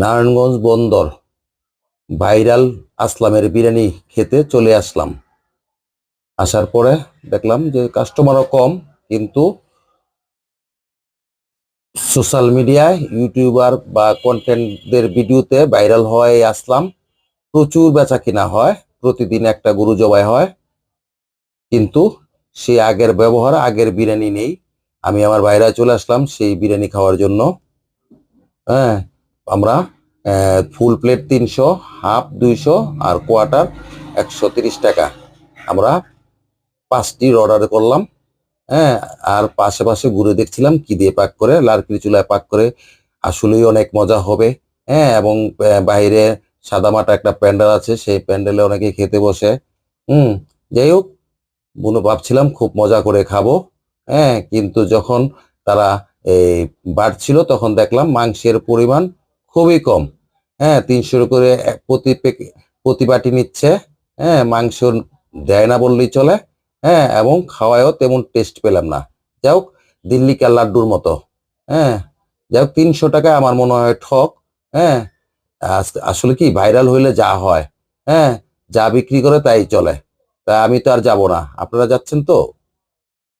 নারায়ণগঞ্জ বন্দর, ভাইরাল আসলামের বিরিয়ানি খেতে চলে আসলাম। আসার পরে দেখলাম যে কাস্টমারও কম, কিন্তু সোশ্যাল মিডিয়ায় ইউটিউবার বা কন্টেন্টদের ভিডিওতে ভাইরাল হয়ে আসলাম। প্রচুর বেচা কিনা হয়, প্রতিদিন একটা গরু জবাই হয়, কিন্তু সে আগের ব্যবহার, আগের বিরিয়ানি নেই। আমি আমার বাইরে চলে আসলাম সেই বিরিয়ানি খাওয়ার জন্য। হ্যাঁ আমরা ফুল প্লেট তিনশো হাফ দুইশো আর কোয়ার্টার একশো টাকা। আমরা পাঁচটির অর্ডার করলাম হ্যাঁ আর পাশে পাশে ঘুরে দেখছিলাম কি দিয়ে পাক করে, লারকির চুলায় পাক করে। আসলেই অনেক মজা হবে হ্যাঁ এবং বাইরে সাদামাটা একটা প্যান্ডেল আছে, সেই প্যান্ডেলে অনেকে খেতে বসে। হুম, যাই হোক বুনো ভাবছিলাম খুব মজা করে খাব হ্যাঁ কিন্তু যখন তারা এই বাড়ছিল তখন দেখলাম মাংসের পরিমাণ খুবই কম। হ্যাঁ তিনশো করে প্রতি প্রতি বাটি নিচ্ছে। হ্যাঁ মাংস দেয় না বললেই চলে। হ্যাঁ এবং খাওয়ায়ও তেমন টেস্ট পেলাম না। যাই হোক দিল্লি কা লাড্ডুর মতো। হ্যাঁ যাই হোক, তিনশো টাকা আমার মনে হয় ঠক। হ্যাঁ আস- আসলে কি ভাইরাল হইলে যা হয়। হ্যাঁ যা বিক্রি করে তাই চলে। তা আমি তো আর যাব না। আপনারা যাচ্ছেন তো?